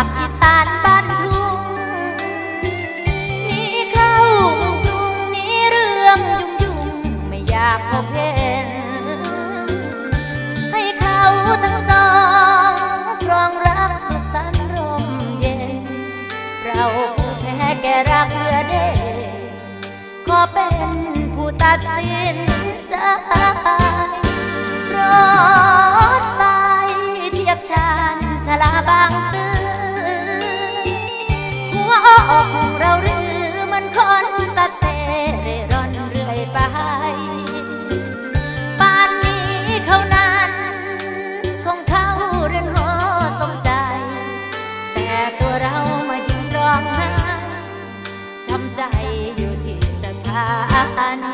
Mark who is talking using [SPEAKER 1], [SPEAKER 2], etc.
[SPEAKER 1] ับกอีสานบ้านทุ่งนี่เข้ากรุงนี่เรื่องยุ่งยุ่งไม่อยากพบเห็น ให้เขาทั้งสองครองรักสุขสันต์ร่มเย็น เราแพ้แกรักเรือเด็กขอเป็นผู้ตัดสินใจรอดตายเทียบชานชลาบางซื อกเราหรือมันคนสัตเสเร่ร่อนเรื่อยไปป่านนี้เขานั้นของเขาเรือนหอสมใจ แต่ตัวเรามายืงร้องห้จำใจอยู่ที่สถาน